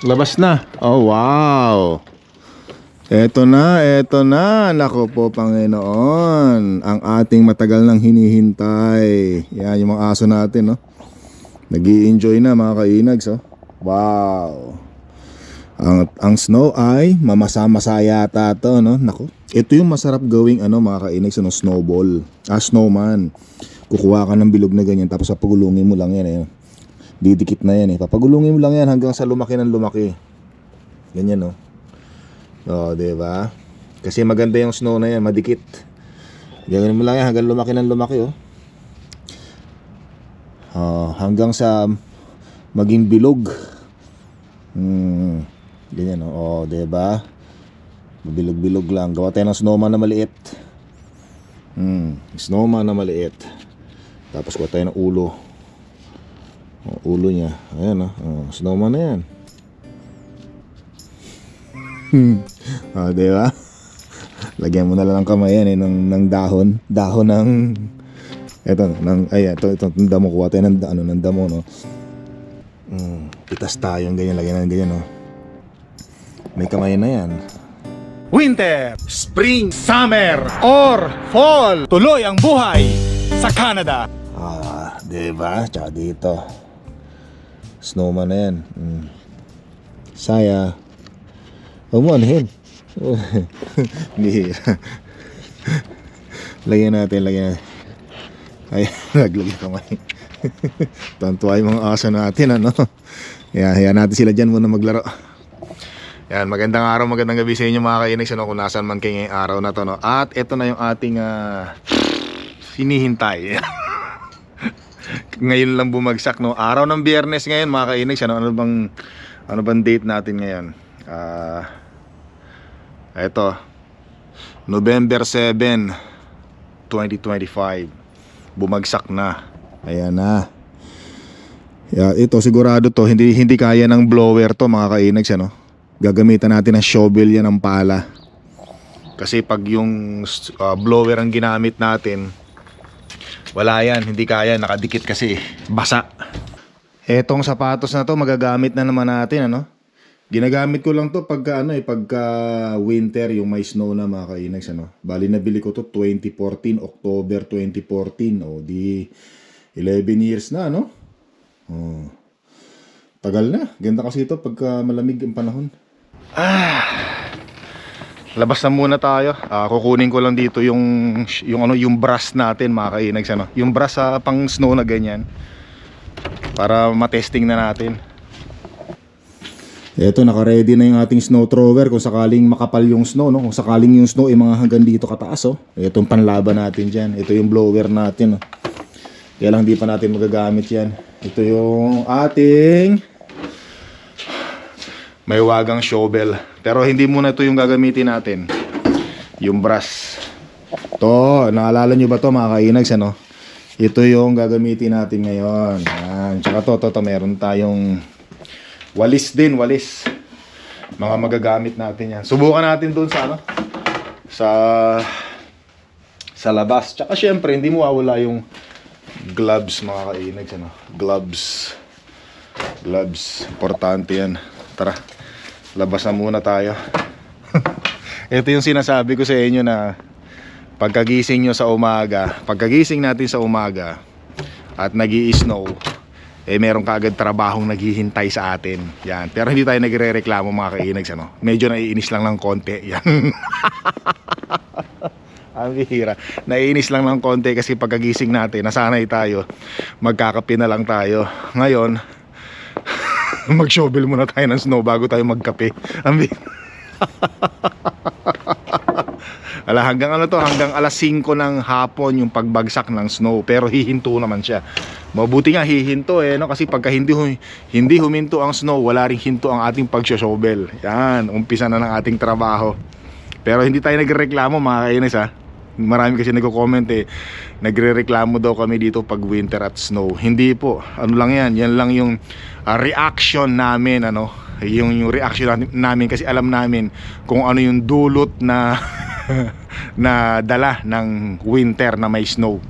Labas na. Oh, wow. Eto na, eto na. Nako po, Panginoon. Ang ating matagal nang hinihintay. Yan, yung mga aso natin, no? nag enjoy na, mga kainags, oh. Wow. Ang, ang snow ay mamasa-masa yata to, no? Nako. Ito yung masarap gawing, ano, mga kainags, ano, snowball. Ah, snowman. Kukuha ka ng bilog na ganyan, tapos papagulungin mo lang yan, eh. Didikit na yan, eh. Papagulungin mo lang yan hanggang sa lumaki ng lumaki. Ganyan, no? Oo, di ba? Kasi maganda yung snow na yan, madikit. Gawin mo lang yan hanggang lumaki ng lumaki, oh. Ah, hanggang sa maging bilog. Hmm, ganyan, oh. Oh, di ba? Bilog-bilog lang. Gawa tayo ng snowman na maliit. Hmm, snowman na maliit. Tapos kuha tayo ng ulo. Oh, ulo niya. Ayan, oh. oh snowman na yan. Ah, di ba? Lagyan mo na lang ng kamay yan eh, ng, ng dahon. Dahon ng... Eto, ng, ay, ito, ito, ng damo. Kuha tayo ng, ano, ng damo, no? Mm, pitas tayo, ganyan, lagyan ng ganyan, no? May kamay na yan. Winter, Spring, Summer, or Fall. Tuloy ang buhay sa Canada. Ah, di ba? Tsaka dito. Snowman na yan. Mm. Saya. Huwag mo anuhin. Lagyan natin, lagyan. Ay, naglagay kamay. Tantuwa yung mga aso natin, ano? Yan, hayaan natin sila dyan muna maglaro. Yan, magandang araw, magandang gabi sa inyo mga kainis, ano, kung nasan man kayo ngayong araw na to, no? At ito na yung ating ah, hinihintay. Ngayon lang bumagsak no? Araw ng biyernes ngayon mga kainags ano, ano bang ano bang date natin ngayon? Ah eto. November 7 2025 bumagsak na. Ayan na. Yeah, ito sigurado to. Hindi hindi kaya ng blower to mga kainags ano? Gagamitan natin ng shovel yan ng pala. Kasi pag yung ah, blower ang ginamit natin wala yan, hindi kaya, nakadikit kasi, basa. Etong sapatos na to, magagamit na naman natin, ano? Ginagamit ko lang to pagka, ano eh, pagka winter, yung may snow na mga kainags, ano? Bali, nabili ko to 2014, October 2014, o di 11 years na, ano? Oh. Tagal na, ganda kasi ito pagka malamig ang panahon. Labas na muna tayo. Ah, kukunin ko lang dito yung yung ano yung brush natin mga kainags ano. Yung brush sa pang snow na ganyan. Para matesting na natin. Ito naka-ready na yung ating snow thrower kung sakaling makapal yung snow no. Kung sakaling yung snow ay mga hanggang dito kataas oh. Itong panlaban natin diyan. Ito yung blower natin oh. Kaya lang di pa natin magagamit yan. Ito yung ating may wagang shovel. Pero hindi muna ito yung gagamitin natin. Yung brush. To, naalala nyo ba to mga kainags ano? Ito yung gagamitin natin ngayon. Yan. Tsaka to, to, to, meron tayong walis din, walis. Mga magagamit natin yan. Subukan natin doon sa ano? Sa sa labas. Tsaka syempre, hindi mo wawala yung gloves mga kainags ano? Gloves. Gloves. Importante yan. Tara labas na muna tayo. Ito yung sinasabi ko sa inyo na pagkagising nyo sa umaga pagkagising natin sa umaga at nag snow eh meron kaagad trabahong naghihintay sa atin. Yan. Pero hindi tayo nagre-reklamo mga kainags ano? Medyo naiinis lang ng konti. Yan. Ang bihira. Naiinis lang ng konti kasi pagkagising natin nasanay tayo. Magkakape na lang tayo. Ngayon mag-shovel muna tayo ng snow bago tayo magkape. Ambi. Ala, hanggang ano to, hanggang alas 5 ng hapon yung pagbagsak ng snow. Pero hihinto naman siya. Mabuti nga hihinto eh, no? kasi pagka hindi, hindi huminto ang snow, wala ring hinto ang ating pag-shovel. Yan, umpisa na ng ating trabaho. Pero hindi tayo nagreklamo mga kainis ha. Marami kasi nagko-comment eh, nagre-reklamo daw kami dito pag winter at snow. Hindi po, ano lang yan, yan lang yung uh, reaction namin, ano, yung, yung reaction namin kasi alam namin kung ano yung dulot na na dala ng winter na may snow.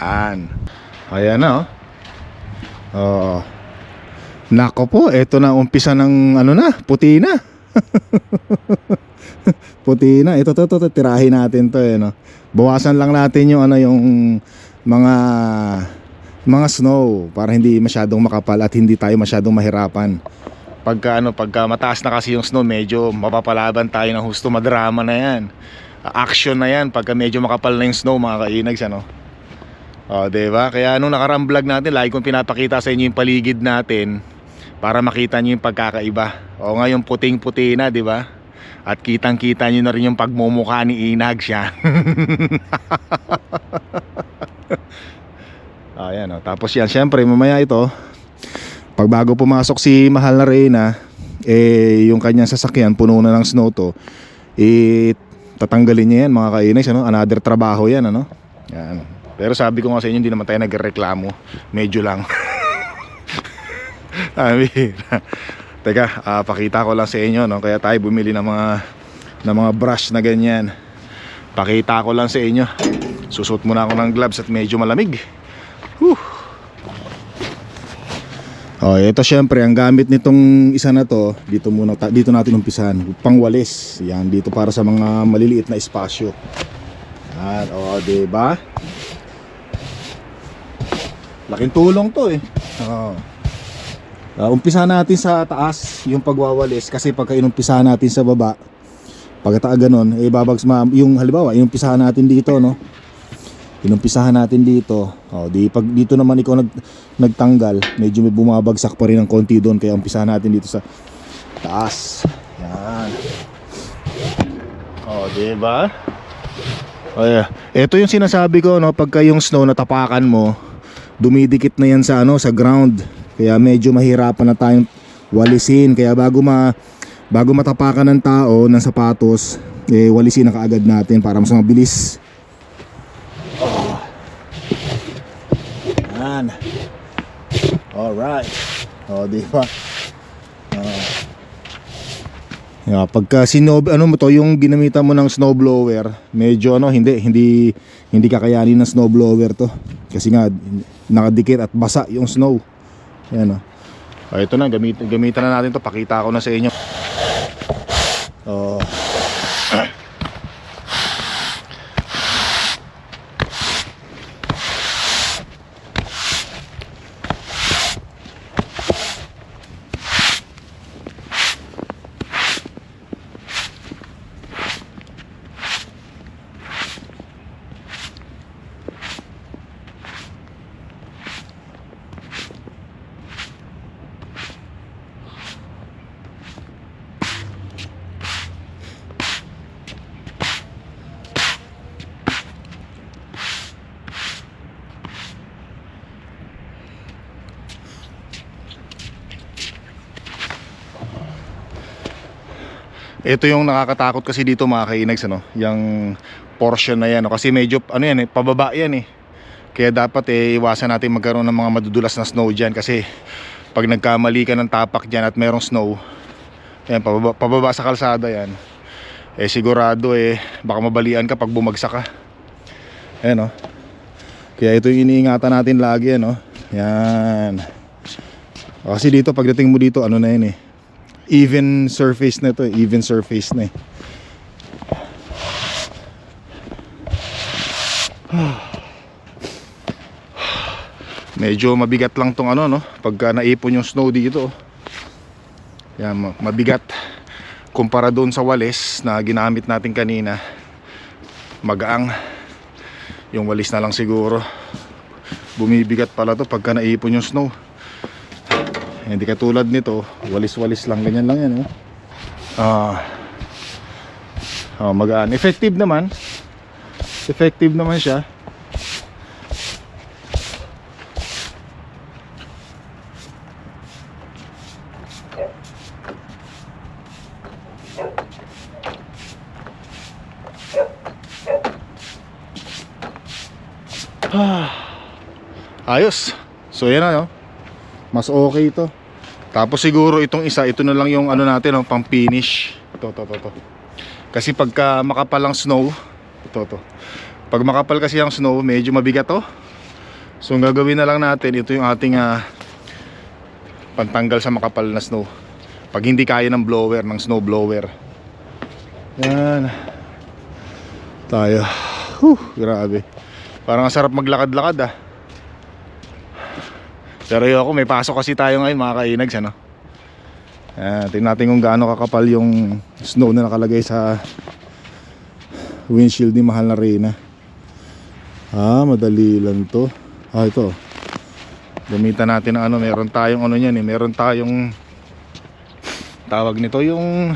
An. Ayan na oh. Oh. Nako po, eto na umpisa ng ano na, puti na. puti na. Ito to, to, to, tirahin natin to eh, no. Bawasan lang natin yung ano yung mga mga snow para hindi masyadong makapal at hindi tayo masyadong mahirapan. Pagka ano, pagka mataas na kasi yung snow, medyo mapapalaban tayo ng husto, madrama na 'yan. Action na 'yan pagka medyo makapal na yung snow, mga kainags ano. 'di ba? Kaya nung nakarang vlog natin, lagi kong pinapakita sa inyo yung paligid natin para makita niyo yung pagkakaiba. O ngayon puting-puti na, 'di ba? At kitang-kita niyo na rin yung pagmumukha ni Inag siya. Ayan, oh. tapos yan, syempre mamaya ito, pag bago pumasok si mahal na Reyna, eh yung kanyang sasakyan puno na ng snow to, eh tatanggalin niya yan mga kainis, ano? Another trabaho yan, ano? Yan. Pero sabi ko nga sa inyo, hindi naman tayo nagreklamo. Medyo lang. Sabi, Teka, ah, pakita ko lang sa inyo, no? Kaya tayo bumili ng mga ng mga brush na ganyan. Pakita ko lang sa inyo. Susot muna ako ng gloves at medyo malamig. Whew. Oh, ito syempre ang gamit nitong isa na to, dito muna dito natin umpisahan. Pangwalis. Yan dito para sa mga maliliit na espasyo. Yan, oh, 'di ba? Laking tulong to eh. Oh. Uh, umpisa natin sa taas yung pagwawalis kasi pagka inumpisahan natin sa baba pagkata ganon eh babags ma yung halimbawa inumpisahan natin dito no? Inumpisahan natin dito. Oh di pag dito naman ikaw nag nagtanggal medyo may bumabagsak pa rin ng konti doon kaya umpisahan natin dito sa taas. Yan. Oh di ba? Oh yeah. ito yung sinasabi ko no? Pagka yung snow natapakan mo dumidikit na yan sa ano sa ground kaya medyo mahirapan na tayong walisin. Kaya bago ma bago matapakan ng tao ng sapatos eh walisin na kaagad natin para mas mabilis. Oh. yan alright oh di ba? Oh. Yeah, pagka sinob ano mo to yung ginamitan mo ng snow blower medyo ano hindi hindi hindi kakayanin ng snow blower to. Kasi nga nakadikit at basa yung snow yan o. Oh, ito na, gamit, gamitan na natin to Pakita ko na sa inyo. Oh. Ito yung nakakatakot kasi dito mga kainags ano, yung portion na yan no? kasi medyo ano yan eh, pababa yan eh. Kaya dapat eh iwasan natin magkaroon ng mga madudulas na snow diyan kasi pag nagkamali ka ng tapak diyan at merong snow, yan pababa, pababa sa kalsada yan. Eh sigurado eh baka mabalian ka pag bumagsak ka. Ayan no. Kaya ito yung iniingatan natin lagi ano. Yan. Kasi dito pagdating mo dito ano na yan eh even surface na to eh. even surface na eh. Medyo mabigat lang tong ano no? Pagka naipon yung snow dito yan ma- mabigat kumpara doon sa walis na ginamit natin kanina. Magaang. Yung walis na lang siguro. Bumibigat pala to pagka naipon yung snow hindi katulad nito, walis-walis lang ganyan lang yan, oh. Ah. oh, magaan. Effective naman. Effective naman siya. Ah. Ayos. So yan na, no? mas okay ito tapos siguro itong isa ito na lang yung ano natin no, pang finish. Ito to to to kasi pagka makapal ang snow ito to pag makapal kasi ang snow medyo mabigat to so ang gagawin na lang natin ito yung ating uh, pantanggal sa makapal na snow. Pag hindi kaya ng blower ng snow blower. Yan. Tayo. Whew, grabe. Parang ang sarap maglakad-lakad ah pero yun ako may pasok kasi tayo ngayon mga kainags ano Ayan, tingnan natin kung gaano kakapal yung snow na nakalagay sa windshield ni Mahal na Reyna. Ah, madali lang to. Ah, ito. Gamitan natin ng ano, meron tayong ano niyan eh, meron tayong tawag nito yung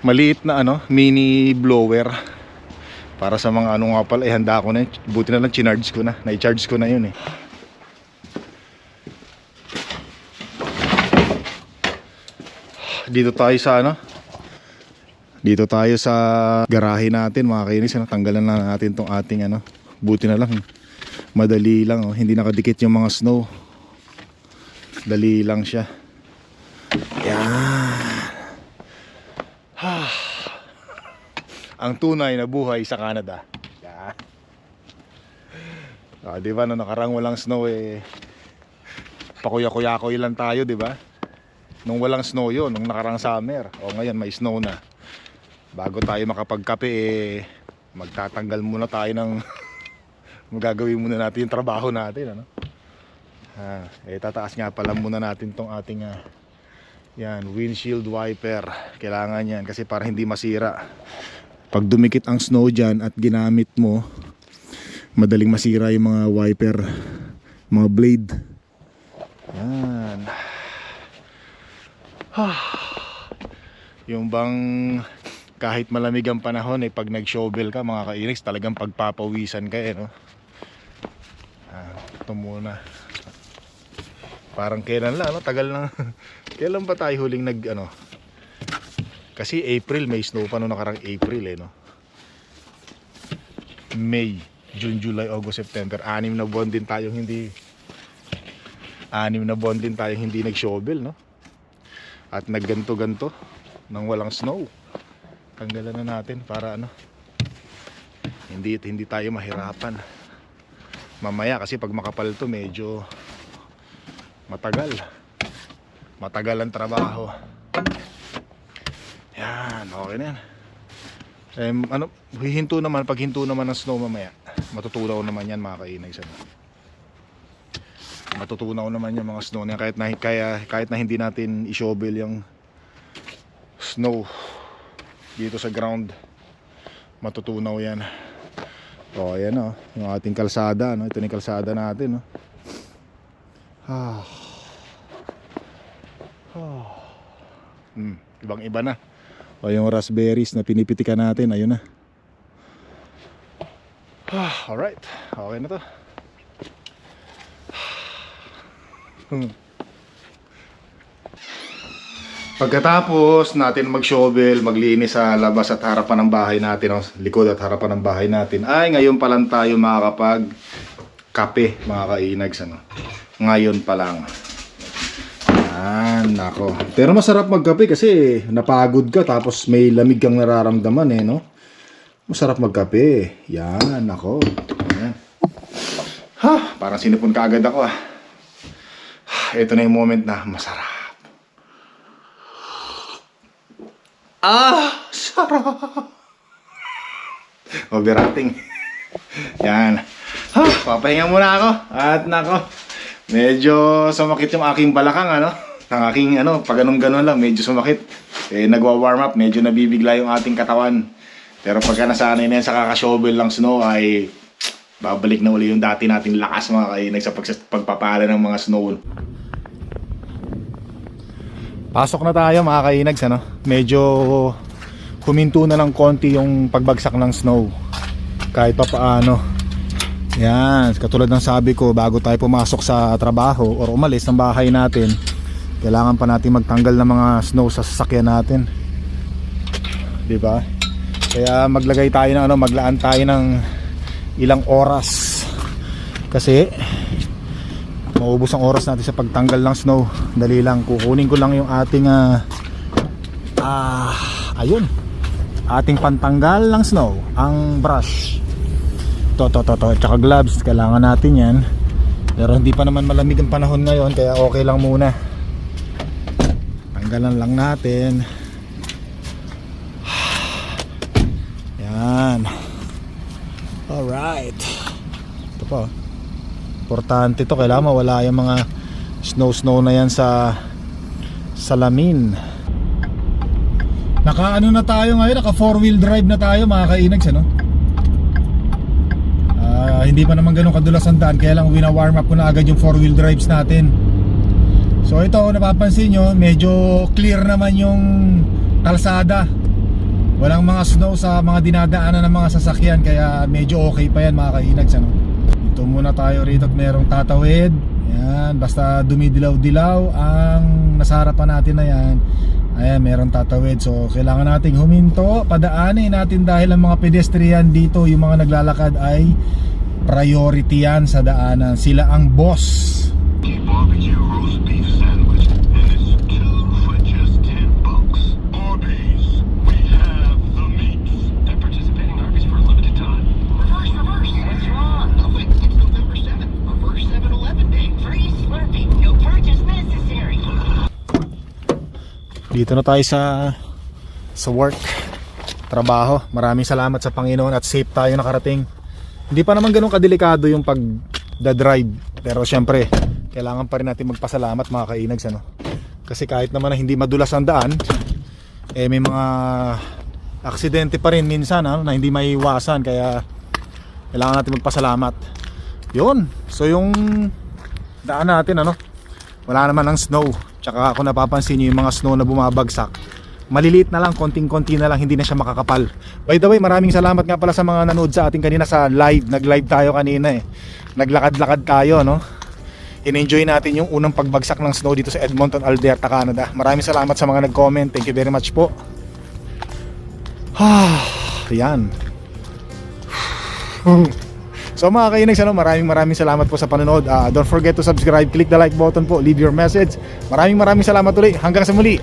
maliit na ano, mini blower. Para sa mga ano nga pala, eh handa ko na. Buti na lang chinarge ko na. Na-charge ko na yun eh. Dito tayo sa ano? Dito tayo sa garahe natin mga kainis. Ano? Tanggalan na natin tong ating ano. Buti na lang. Madali lang. Oh. Hindi nakadikit yung mga snow. Dali lang siya. Yan. Ang tunay na buhay sa Canada. Yan. Ah, di ba no nakarang walang snow eh pakuya-kuya-kuya lang tayo, di ba? Nung walang snow yun, nung nakarang summer. O ngayon may snow na. Bago tayo makapagkape eh, magtatanggal muna tayo ng magagawin muna natin yung trabaho natin ano. Ah, eh tataas nga pala muna natin tong ating ah, yan, windshield wiper. Kailangan yan kasi para hindi masira. Pag dumikit ang snow dyan at ginamit mo, madaling masira yung mga wiper, mga blade. Yan. Yung bang kahit malamig ang panahon eh pag nag-shovel ka mga kainix talagang pagpapawisan ka eh no. Ah, ito muna. Parang kailan lang no, tagal na. kailan ba tayo huling nag ano? Kasi April may snow pa no nakarang April eh no. May, June, July, August, September. Anim na buwan din tayong hindi anim na buwan din tayong hindi nag-shovel no. At nagganto-ganto nang walang snow. Tanggalan na natin para ano hindi hindi tayo mahirapan. Mamaya kasi pag makapal to medyo matagal. Matagal ang trabaho. Yan, okay na yan. Eh, ano, hihinto naman, pag hinto naman ng snow mamaya, matutunaw naman yan mga kainay sa matutunaw naman yung mga snow na yan. kahit na, kaya, kahit na hindi natin i-shovel yung snow dito sa ground matutunaw yan o ayan o yung ating kalsada no? ito ni kalsada natin no? ah. Ah. Hmm, ibang iba na o yung raspberries na pinipitikan natin ayun na ah, alright okay na to Hmm. Pagkatapos natin mag-shovel, maglinis sa labas at harapan ng bahay natin, no? likod at harapan ng bahay natin, ay ngayon pa lang tayo makakapag kape mga kainags. Ano? Ngayon pa lang. Yan, nako. Pero masarap magkape kasi napagod ka tapos may lamig kang nararamdaman eh, no? Masarap magkape. Yan, nako. Yan. Ha, parang sinipon ka agad ako ah. Ito na yung moment na masarap. Ah, sarap. Overacting. Yan. Ha, papahinga muna ako. At nako, medyo sumakit yung aking balakang ano. Ang aking ano, pag ganun ganun lang, medyo sumakit. Eh, nagwa-warm up, medyo nabibigla yung ating katawan. Pero pagka nasanay na yan sa kakashovel lang snow ay babalik na uli yung dati nating lakas mga kainag sa pags- pagpapala ng mga snow. Pasok na tayo mga kainags ano. Medyo huminto na ng konti yung pagbagsak ng snow. Kahit pa paano. Yan, katulad ng sabi ko bago tayo pumasok sa trabaho or umalis ng bahay natin, kailangan pa natin magtanggal ng mga snow sa sasakyan natin. 'Di ba? Kaya maglagay tayo ng ano, maglaan tayo ng ilang oras. Kasi maubos ang oras natin sa pagtanggal ng snow dali lang kukunin ko lang yung ating ah ah, ayun ating pantanggal ng snow ang brush to to to to tsaka gloves kailangan natin yan Pero hindi pa naman malamig ang panahon ngayon kaya okay lang muna. Tanggalan lang natin. Yan. Alright. Ito pa. oh. Importante to. Kailangan mawala yung mga snow-snow na yan sa salamin. Naka ano na tayo ngayon, naka four wheel drive na tayo mga kainags ano? Ah, hindi pa naman ganun kadulas ang daan kaya lang wina-warm up ko na agad yung four wheel drives natin. So ito napapansin nyo, medyo clear naman yung kalsada. Walang mga snow sa mga dinadaanan ng mga sasakyan kaya medyo okay pa yan mga kainags ano? Ito muna tayo rito at merong tatawid. Yan, basta dumidilaw-dilaw ang nasa harapan natin na yan. Ayan, meron tatawid. So, kailangan nating huminto, padaanin natin dahil ang mga pedestrian dito, yung mga naglalakad ay priority yan sa daanan. Sila ang boss. Barbecue roast Dito na tayo sa sa work, trabaho. Maraming salamat sa Panginoon at safe tayo nakarating. Hindi pa naman ganun kadelikado yung pag drive pero syempre kailangan pa rin natin magpasalamat mga kainags ano. Kasi kahit naman na hindi madulas ang daan, eh may mga aksidente pa rin minsan ano, na hindi maiwasan kaya kailangan natin magpasalamat. Yun. So yung daan natin ano, wala naman ng snow. Tsaka ako napapansin nyo yung mga snow na bumabagsak. Maliliit na lang, konting-konti na lang, hindi na siya makakapal. By the way, maraming salamat nga pala sa mga nanood sa ating kanina sa live. Nag-live tayo kanina eh. Naglakad-lakad tayo, no? In-enjoy natin yung unang pagbagsak ng snow dito sa Edmonton, Alberta, Canada. Maraming salamat sa mga nag-comment. Thank you very much po. Ah, yan. So mga kainags, ano, maraming maraming salamat po sa panonood. Ah, don't forget to subscribe, click the like button po, leave your message. Maraming maraming salamat ulit. Hanggang sa muli.